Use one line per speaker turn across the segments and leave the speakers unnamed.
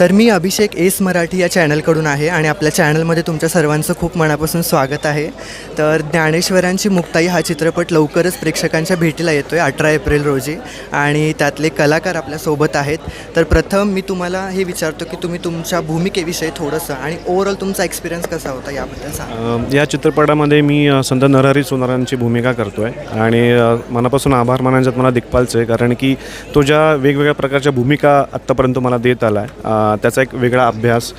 तर मी अभिषेक एस मराठी या चॅनलकडून आहे आणि आपल्या चॅनलमध्ये तुमच्या सर्वांचं खूप मनापासून स्वागत आहे. तर ज्ञानेश्वरांची मुक्ताई हा चित्रपट लवकरच प्रेक्षकांच्या भेटीला येतो आहे अठरा एप्रिल रोजी. आणि त्यातले कलाकार आपल्यासोबत आहेत. तर प्रथम मी तुम्हाला हे विचारतो की तुम्ही तुमच्या भूमिकेविषयी थोडंसं आणि ओव्हरऑल तुमचा एक्सपिरियन्स कसा होता याबद्दल सांगा.
या चित्रपटामध्ये मी संत नरहरी सोनारांची भूमिका करतो आहे आणि मनापासून आभार मानायच्यात मला दिग्पालचं आहे. कारण की तो ज्या वेगवेगळ्या प्रकारच्या भूमिका आत्तापर्यंत मला देत आला आहे त्याचा एक वेगळा अभ्यास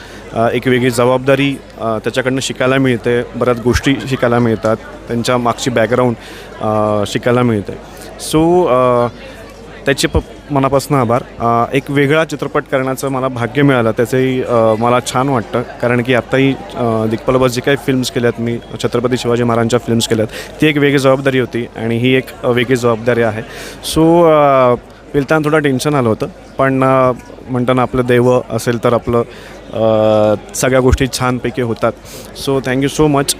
एक वेगळी जबाबदारी त्याच्याकडनं शिकायला मिळते. बऱ्याच गोष्टी शिकायला मिळतात. त्यांच्या मागची बॅकग्राऊंड शिकायला मिळते. सो त्याचे प मनापासून आभार. एक वेगळा चित्रपट करण्याचं मला भाग्य मिळालं. त्याचंही मला छान वाटतं. कारण की आत्ताही दिग्पलबस जी जे काही फिल्म्स केल्यात मी छत्रपती शिवाजी महाराजांच्या फिल्म्स केल्यात ती एक वेगळी जबाबदारी होती आणि ही एक वेगळी जबाबदारी आहे. सो पिलताना थोडं टेन्शन आलं होतं. पण म्हणताना आपलं देव असेल तर आपलं सगळ्या गोष्टी छानपैकी होतात. So thank you so much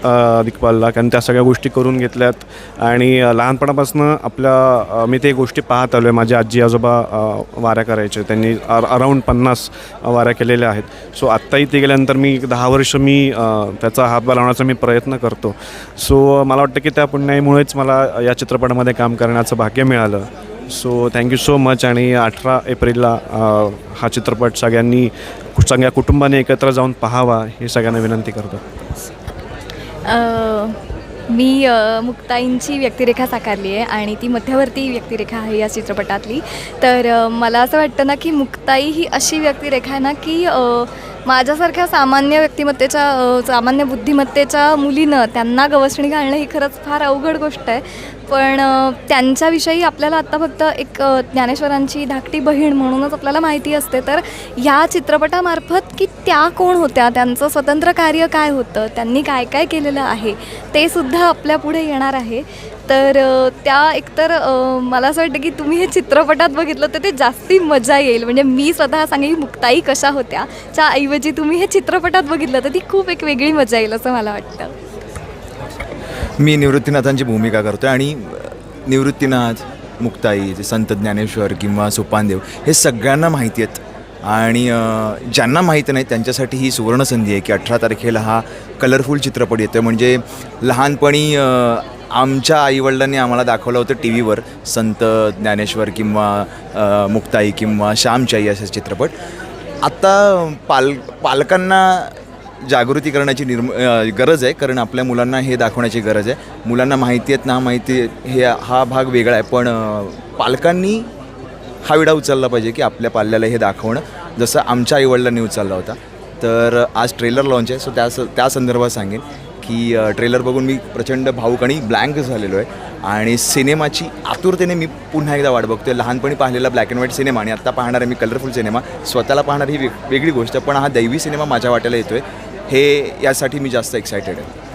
दिग्पालला कारण त्या सगळ्या गोष्टी करून घेतल्यात. आणि लहानपणापासून आपल्या मी ते गोष्टी पाहत आलो आहे माझे आजी आजोबा वाऱ्या करायचे. त्यांनी अर अराऊंड पन्नास वाऱ्या केलेल्या आहेत. सो आत्ताही ते गेल्यानंतर मी एक दहा वर्ष मी त्याचा हातभार लावण्याचा मी प्रयत्न करतो. सो मला वाटतं की त्या पुण्याईमुळेच मला या चित्रपटामध्ये काम करण्याचं भाग्य मिळालं. सो थँक्यू सो मच आणि अठरा एप्रिलला हा चित्रपट सगळ्यांनी सगळ्या कुटुंबाने एकत्र जाऊन पाहावा हे सगळ्यांना विनंती करतो.
मी मुक्ताईंची व्यक्तिरेखा साकारली आहे आणि ती मध्यवर्ती व्यक्तिरेखा आहे या चित्रपटातली. तर मला असं वाटतं ना की मुक्ताई ही अशी व्यक्तिरेखा आहे ना की माझ्यासारख्या सामान्य व्यक्तिमत्तेच्या सामान्य बुद्धिमत्तेच्या मुलीनं त्यांना गवसणी घालणं ही खरंच फार अवघड गोष्ट आहे. पण त्यांच्याविषयी आपल्याला आत्ता फक्त एक ज्ञानेश्वरांची धाकटी बहीण म्हणूनच आपल्याला माहिती असते. तर ह्या चित्रपटामार्फत की त्या कोण होत्या? त्यांचं स्वतंत्र कार्य काय होतं? त्यांनी काय काय केलेलं आहे? ते सुद्धा आपल्या पुढे येणार आहे. तर त्या एकतर मला असं वाटतं की तुम्ही हे चित्रपटात बघितलं तर ते जास्ती मजा येईल. म्हणजे मी स्वतः सांगेन की मुक्ताई कशा होत्या? च्या ऐवजी तुम्ही हे चित्रपटात बघितलं तर ती खूप एक वेगळी मजा येईल असं मला वाटतं.
मी निवृत्तीनाथांची भूमिका करतो आहे आणि निवृत्तीनाथ मुक्ताई संत ज्ञानेश्वर किंवा सोपानदेव हे सगळ्यांना माहिती आहेत. आणि ज्यांना माहीत नाही त्यांच्यासाठी ही सुवर्णसंधी आहे की अठरा तारखेला हा कलरफुल चित्रपट येतो म्हणजे लहानपणी आमच्या आईवडिलांनी आम्हाला दाखवलं होतं टी व्हीवर संत ज्ञानेश्वर किंवा मुक्ताई किंवा श्यामच्याई असे चित्रपट. आत्ता पाल पालकांना जागृती करण्याची निर्म गरज आहे. कारण आपल्या मुलांना हे दाखवण्याची गरज आहे. मुलांना माहिती आहेत ना माहिती हे हा भाग वेगळा आहे. पण पालकांनी हा विडा उचलला पाहिजे की आपल्या पाल्याला हे दाखवणं. जसं आमच्या आईवडिलांनी उचलला होता. तर आज ट्रेलर लॉन्च आहे. सो त्या त्या संदर्भात सांगेन की ट्रेलर बघून मी प्रचंड भाऊक आणि ब्लँक झालेलो आहे. आणि सिनेमाची आतुरतेने मी पुन्हा एकदा वाट बघतोय. लहानपणी पाहिलेला ब्लॅक अँड व्हाईट सिनेमा आणि आत्ता पाहणार आहे मी कलरफुल सिनेमा स्वतःला पाहणार ही वेग वेगळी गोष्ट आहे. पण हा दैवी सिनेमा माझ्या वाट्याला येतो आहे हे यासाठी मी जास्त एक्सायटेड आहे.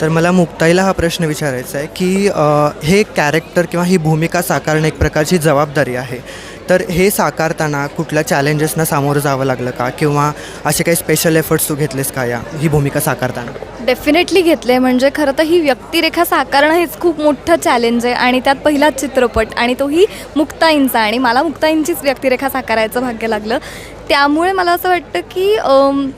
तर मला मुक्ताईला हा प्रश्न विचारायचा आहे की अ, हे कॅरेक्टर किंवा ही भूमिका साकारणं एक प्रकारची जबाबदारी आहे. तर हे साकारताना कुठल्या चॅलेंजेसना सामोरं जावं लागलं का? किंवा असे काही स्पेशल एफर्ट्स तू घेतलेस का या ही भूमिका साकारताना?
डेफिनेटली घेतले म्हणजे खरं तर ही व्यक्तिरेखा साकारणं हेच खूप मोठं चॅलेंज आहे. आणि त्यात पहिलाच चित्रपट आणि तोही मुक्ताईंचा आणि मला मुक्ताईंचीच व्यक्तिरेखा साकारायचं भाग्य लागलं. त्यामुळे मला असं वाटतं की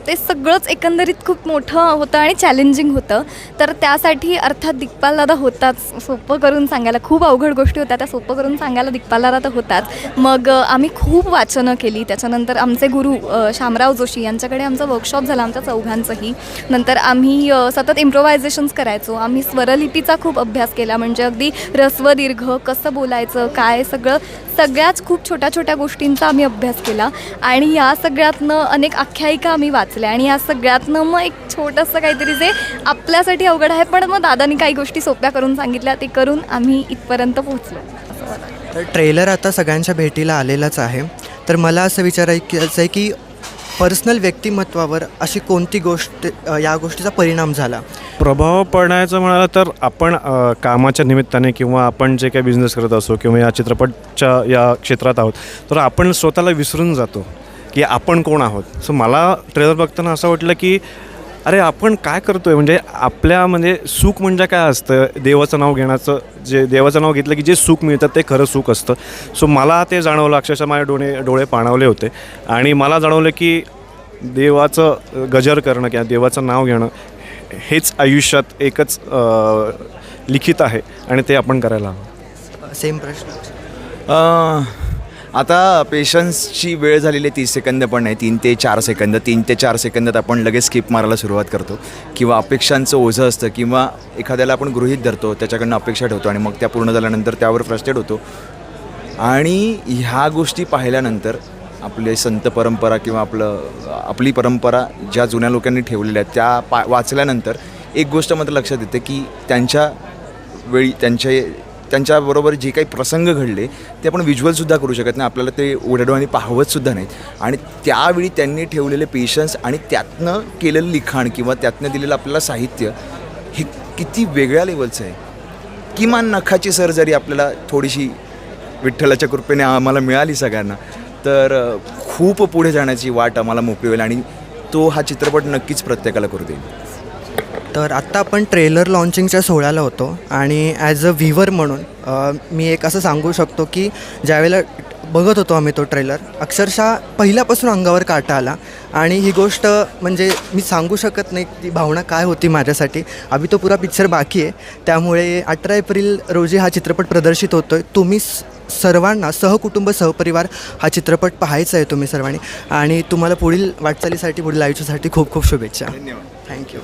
ते सगळंच एकंदरीत खूप मोठं होतं आणि चॅलेंजिंग होतं. तर त्यासाठी अर्थात दिग्पाल दादा होताच. सोपं करून सांगायला खूप अवघड गोष्टी होत्या. त्या सोपं करून सांगायला दिग्पाल दादा तर होताच. मग आम्ही खूप वाचनं केली. त्याच्यानंतर आमचे गुरु शामराव जोशी यांच्याकडे आमचा वर्कशॉप झाला आमच्या चौघांचंही. नंतर आम्ही सतत इम्प्रोव्हायझेशन्स करायचो. आम्ही स्वरलिपीचा खूप अभ्यास केला. म्हणजे अगदी ह्रस्व दीर्घ कसं बोलायचं काय सगळं सगळ्याच खूप छोट्या छोट्या गोष्टींचा आम्ही अभ्यास केला. आणि या सगळ्यातनं अनेक आख्यायिका आम्ही वाचल्या. आणि या सगळ्यातनं मग एक छोटंसं काहीतरी जे आपल्यासाठी अवघड आहे पण मग दादानी काही गोष्टी सोप्या करून सांगितल्या. ते करून आम्ही इथपर्यंत पोहोचलो. असं
तर ट्रेलर आता सगळ्यांच्या भेटीला आलेलाच आहे. तर मला असं विचारायचं आहे की पर्सनल व्यक्तिमत्वावर अशी कोणती गोष्ट या गोष्टीचा परिणाम झाला?
प्रभाव पडायचं म्हणाला तर आपण कामाच्या निमित्ताने किंवा आपण जे काही बिझनेस करत असो किंवा या चित्रपटच्या या क्षेत्रात आहोत तर आपण स्वतःला विसरून जातो की आपण कोण आहोत. सो मला ट्रेलर बघताना असं वाटलं की अरे आपण काय करतोय? म्हणजे आपल्या म्हणजे सुख म्हणजे काय असतं? देवाचं नाव घेण्याचं जे देवाचं नाव घेतलं की जे सुख मिळतं ते खरं सुख असतं. सो मला ते जाणवलं. अक्षरशः माझे डोळे डोळे पाणावले होते. आणि मला जाणवलं की देवाचं गजर करणं किंवा देवाचं नाव घेणं हेच आयुष्यात एकच लिखित आहे. आणि ते आपण करायला हवं.
सेम प्रश्न.
अं, आता पेशन्सची वेळ झालेली आहे तीस सेकंद पण नाही तीन ते चार सेकंद तीन ते चार सेकंदात आपण लगेच स्किप मारायला सुरुवात करतो. किंवा अपेक्षांचं ओझं असतं किंवा एखाद्याला आपण गृहीत धरतो त्याच्याकडनं अपेक्षा ठेवतो आणि मग त्या पूर्ण झाल्यानंतर त्यावर फ्रस्टेड होतो. आणि ह्या गोष्टी पाहिल्यानंतर आपले संत परंपरा किंवा आपलं आपली परंपरा ज्या जुन्या लोकांनी ठेवलेल्या आहेत त्या पा वाचल्यानंतर एक गोष्ट मात्र लक्षात येते की त्यांच्या वेळी त्यांचे त्यांच्याबरोबर जे काही प्रसंग घडले ते आपण व्हिज्युअलसुद्धा करू शकत नाही. आपल्याला ते उघड्याडोळ्याने पाहवतसुद्धा नाहीत. आणि त्यावेळी त्यांनी ठेवलेले पेशन्स आणि त्यातनं केलेलं लिखाण किंवा त्यातनं दिलेलं आपल्याला साहित्य हे किती वेगळ्या लेवलचं आहे. किमान नखाची सर जरी आपल्याला थोडीशी विठ्ठलाच्या कृपेने आम्हाला मिळाली सगळ्यांना तर खूप पुढे जाण्याची वाट आम्हाला मोकळी होईल आणि तो हा चित्रपट नक्कीच प्रत्येकाला करू देईल.
तर आत्ता आपण ट्रेलर लॉन्चिंगच्या सोहळ्याला होतो आणि ॲज अ व्हिवर म्हणून मी एक असं सांगू शकतो की ज्यावेळेला बघत होतो आम्ही तो ट्रेलर अक्षरशः पहिल्यापासून अंगावर काटा आला. आणि ही गोष्ट म्हणजे मी सांगू शकत नाही ती भावना काय होती माझ्यासाठी. अभि तो पुरा पिक्चर बाकी आहे. त्यामुळे अठरा एप्रिल रोजी हा चित्रपट प्रदर्शित होतो आहे तुम्ही सर्वांना सहकुटुंब सहपरिवार हा चित्रपट पाहायचा आहे तुम्ही सर्वांनी. आणि तुम्हाला पुढील वाटचालीसाठी पुढील आयुष्यासाठी खूप खूप शुभेच्छा. थँक्यू